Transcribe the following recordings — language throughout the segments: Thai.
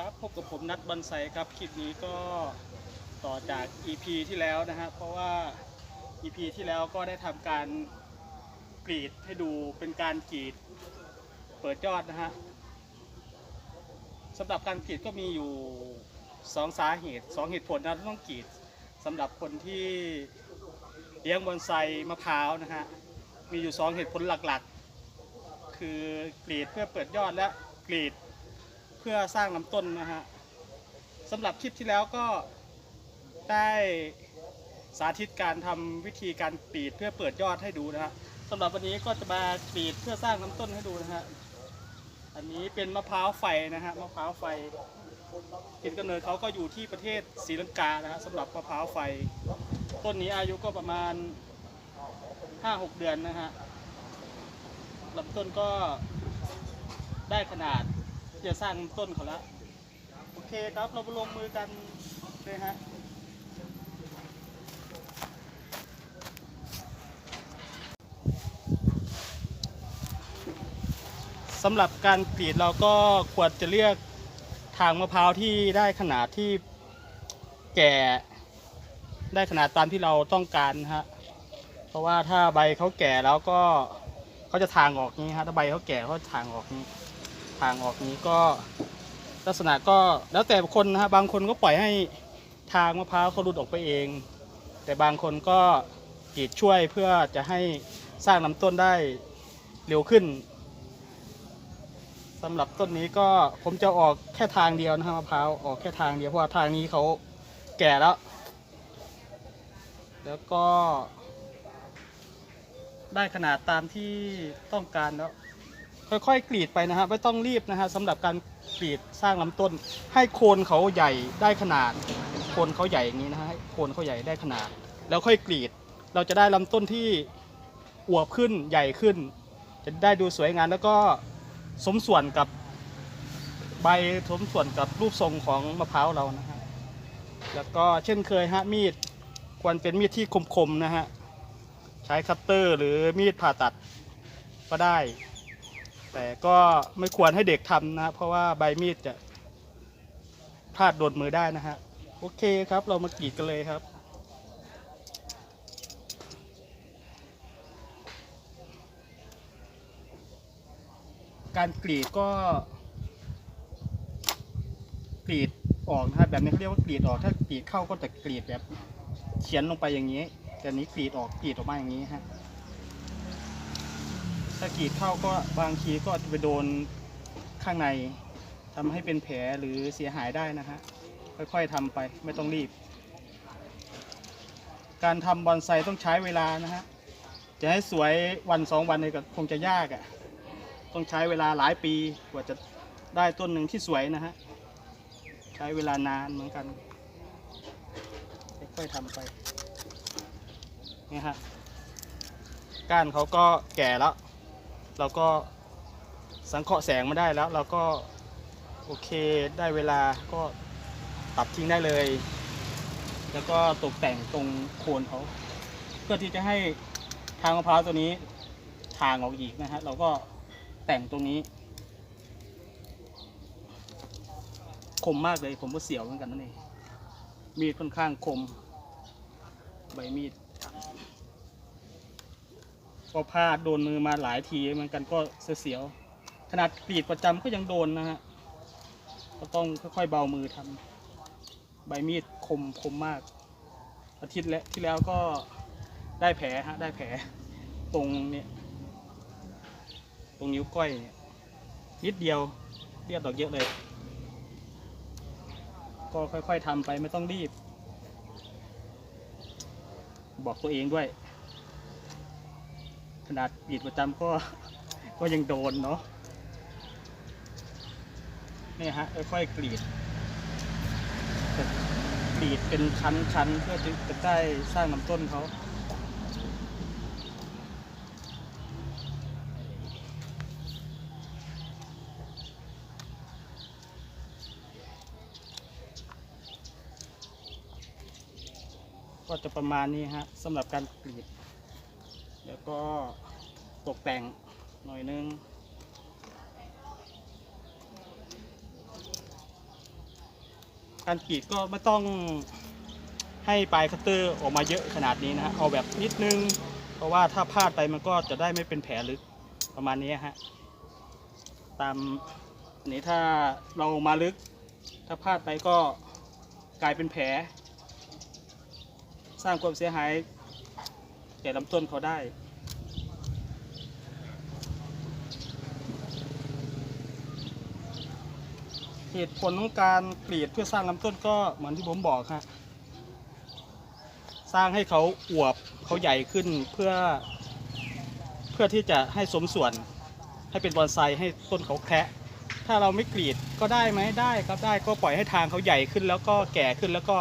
ครับพบกับผมนัดบอนไซครับคลิปนี้ก็ต่อจาก EP ที่แล้วนะฮะเพราะว่า EP ที่แล้วก็ได้ทำการกรีดให้ดูเป็นการกรีดเปิดยอดนะฮะสำหรับการกรีดก็มีอยู่สองสาเหตุสองเหตุผลนะที่ต้องกรีดสำหรับคนที่เลี้ยงบอนไซมะพร้าวนะฮะมีอยู่สองเหตุผลหลักๆ คือกรีดเพื่อเปิดยอดและกรีด เพื่อสร้างลำต้นนะฮะสำหรับคลิปที่แล้วก็ได้สาธิตการทำวิธีการกรีดเพื่อเปิดยอดให้ดูนะฮะสำหรับวันนี้ก็จะมากรีดเพื่อสร้างลำต้นให้ดูนะฮะอันนี้เป็นมะพร้าวไฟนะฮะมะพร้าวไฟถิ่นกำเนิดเขาก็อยู่ที่ประเทศศรีลังกานะฮะสำหรับมะพร้าวไฟ ต้นนี้อายุก็ประมาณ 5-6 เดือนนะฮะลำต้นก็ได้ขนาด จะสร้างต้นเขาแล้วโอเคครับเราลงมือกันเลยฮะสำหรับการกรีดเราก็ควรจะเลือกทางมะพร้าวที่ได้ขนาดที่แก่ได้ขนาดตามที่เราต้องการฮะ เพราะว่าถ้าใบเขาแก่แล้วก็เขาจะทางออกนี้ฮะ ถ้าใบเขาแก่เขาทางออกนี้ ทางออกนี้ก็ลักษณะก็แล้วแต่คนนะฮะบางคนก็ปล่อยให้ทางมะพร้าวเขาหลุดออกไปเอง แต่บางคนก็กรีดช่วยเพื่อจะให้สร้างลำต้นได้เร็วขึ้นสำหรับต้นนี้ก็ผมจะออกแค่ทางเดียวนะฮะมะพร้าวออกแค่ทางเดียวเพราะว่าทางนี้เขาแก่แล้ว แล้วก็ได้ขนาดตามที่ต้องการแล้ว ค่อยๆกรีดไปนะฮะไม่ต้องรีบนะฮะสำหรับการกรีดสร้างลำต้น ให้โคนเขาใหญ่ได้ขนาด โคนเขาใหญ่อย่างนี้นะฮะให้โคนเขาใหญ่ได้ขนาด แล้วค่อยกรีด เราจะได้ลำต้นที่อวบขึ้นใหญ่ขึ้น จะได้ดูสวยงามแล้วก็สมส่วนกับใบสมส่วนกับรูปทรงของมะพร้าวเรานะฮะแล้วก็เช่นเคยฮะมีดควรเป็นมีดที่คมๆนะฮะใช้คัตเตอร์หรือมีดผ่าตัดก็ได้ แต่ก็ไม่ควรให้เด็กทำนะ เพราะว่าใบมีดจะพลาดโดนมือได้นะฮะ โอเคครับเรามากรีดกันเลยครับการกรีดก็ กรีดออกนะครับแบบนี้เขาเรียกว่ากรีดออก ถ้ากรีดเข้าก็จะกรีดแบบเขียนลงไปอย่างนี้ แต่นี้กรีดออกกรีดออกมาอย่างนี้ฮะ ถ้ากรีดเข้าก็บางทีก็จะไปโดนข้างในทำให้เป็นแผลหรือเสียหายได้นะฮะค่อยๆทำไปไม่ต้องรีบ การทำบอนไซต้องใช้เวลานะฮะจะให้สวยวันสองวันเนี่ยก็คงจะยากอะ่ะต้องใช้เวลาหลายปีกว่าจะได้ต้นหนึ่งที่สวยนะฮะใช้เวลานานเหมือนกันค่อยๆทำไปเนี่ยฮะก้านเขาก็แก่แล้ว เราก็สังเคราะห์แสงมาได้แล้ว เราก็โอเคได้เวลาก็ตัดทิ้งได้เลย แล้วก็ตกแต่งตรงโคนเขาเพื่อที่จะให้ทางมะพร้าวตัวนี้ทางออกอีกนะฮะเราก็แต่งตรงนี้ คมมากเลยผมก็เสียวเหมือนกันนั่นเองมีดค่อนข้างคม ใบมีด ก็พลาดโดนมือมาหลายทีเหมือนกันก็เสียวขนาดกรีดประจำก็ยังโดนนะฮะก็ต้องค่อยๆเบามือทำใบมีดคมคมมาก อาทิตย์และที่แล้วก็ได้แผลฮะได้แผลตรงเนี้ยตรงนิ้วก้อยเนี่ยนิดเดียวเลือดออกเยอะเลย ก็ค่อยๆทำไปไม่ต้องรีบ บอกตัวเองด้วย ขนาดกรีดประจำก็ ก็ยังโดนเนาะนี่ฮะค่อยๆกรีดกรีดเป็นชั้นๆเพื่อจะได้สร้างลำต้นเขาก็จะประมาณนี้ฮะสำหรับการกรีด ก็ตกแต่งหน่อยนึง การกรีดก็ไม่ต้องให้ปลายคัตเตอร์ออกมาเยอะขนาดนี้นะฮะ เอาแบบนิดนึง เพราะว่าถ้าพลาดไปมันก็จะได้ไม่เป็นแผลลึกประมาณนี้ฮะ ตามนนี้ถ้าเรามาลึก ถ้าพลาดไปก็กลายเป็นแผล สร้างความเสียหายแก่ลำต้นเขาได้ เหตุผลของการกรีดเพื่อสร้างลำต้นก็เหมือนที่ผมบอกฮะสร้างให้เขาอวบเขาใหญ่ขึ้นเพื่อ เพื่อที่จะให้สมส่วนให้เป็นบอนไซให้ต้นเขาแคะถ้าเราไม่กรีดก็ได้ไหมได้ครับได้ก็ปล่อยให้ทางเขาใหญ่ขึ้น แล้วก็แก่ขึ้นแล้วก็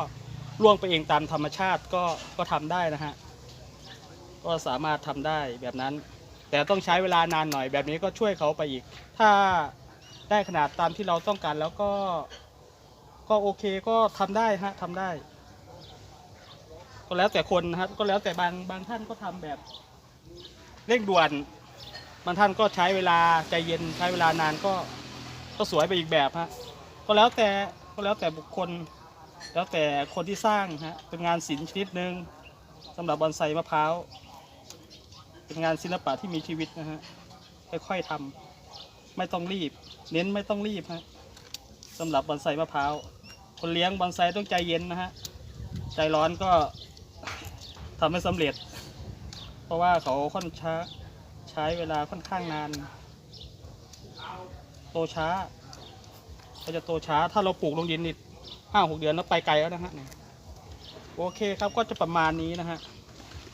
ร่วงไปเองตามธรรมชาติก็ก็ทำได้นะฮะก็สามารถทำได้แบบนั้น แต่ต้องใช้เวลานานหน่อยแบบนี้ก็ช่วยเขาไปอีก ถ้า ได้ขนาดตามที่เราต้องการแล้วก็ก็โอเคก็ทำได้ฮะทำได้ ก็แล้วแต่คนนะฮะก็แล้วแต่บางบางท่านก็ทำแบบเร่งด่วนบางท่านก็ใช้เวลาใจเย็นใช้เวลานานก็ก็สวยไปอีกแบบฮะก็แล้วแต่ก็แล้วแต่บุคคล แล้วแต่คนที่สร้างฮะเป็นงานศิลป์ชนิดหนึ่งสำหรับบอนไซมะพร้าวเป็นงานศิลปะที่มีชีวิตนะฮะค่อยๆทำ ไม่ต้องรีบ เน้นไม่ต้องรีบฮะสำหรับบอนไซมะพร้าวคนเลี้ยงบอนไซต้องใจเย็นนะฮะใจร้อนก็ทำไม่สำเร็จ เพราะว่าเขาค่อนช้าใช้เวลาค่อนข้างนาน โตช้าเขาจะโตช้าถ้าเราปลูกลงดินนิดห้าหกเดือนแล้วไปไกลแล้วนะฮะโอเคครับก็จะประมาณนี้นะฮะ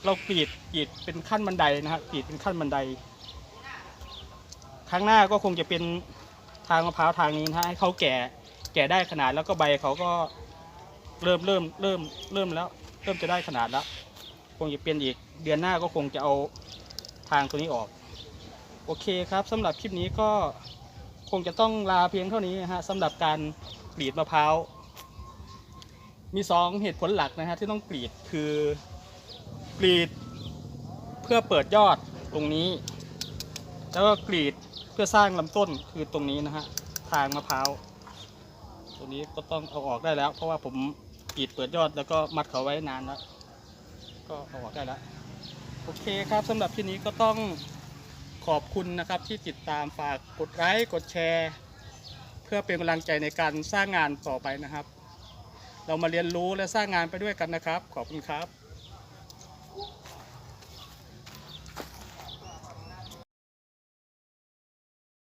เรากรีดกรีดเป็นขั้นบันไดนะฮะกรีดเป็นขั้นบันได ครั้งหน้าก็คงจะเป็นทางมะพร้าวทางนี้นะให้เขาแก่แก่ได้ขนาดแล้วก็ใบเขาก็เริ่มเริ่มเริ่มเริ่มแล้ว เริ่มจะได้ขนาดแล้ว คงจะเป็นอีกเดือนหน้าก็คงจะเอาทางตัวนี้ออก โอเคครับสำหรับคลิปนี้ก็คงจะต้องลาเพียงเท่านี้นะฮะสำหรับการกรีดมะพร้าวมีสองเหตุผลหลักนะฮะที่ต้องกรีดคือกรีดเพื่อเปิดยอดตรงนี้ แล้วก็กรีดเพื่อสร้างลำต้นคือตรงนี้นะฮะทางมะพร้าวตรงนี้ก็ต้องเอาออกได้แล้ว เพราะว่าผมกรีดเปิดยอดแล้วก็มัดเขาไว้นานแล้วก็เอาออกได้แล้วโอเคครับสำหรับที่นี้ก็ต้องขอบคุณนะครับที่ติดตามฝากกดไลค์กดแชร์ เพื่อเป็นกำลังใจในการสร้างงานต่อไปนะครับ เรามาเรียนรู้และสร้างงานไปด้วยกันนะครับ ขอบคุณครับ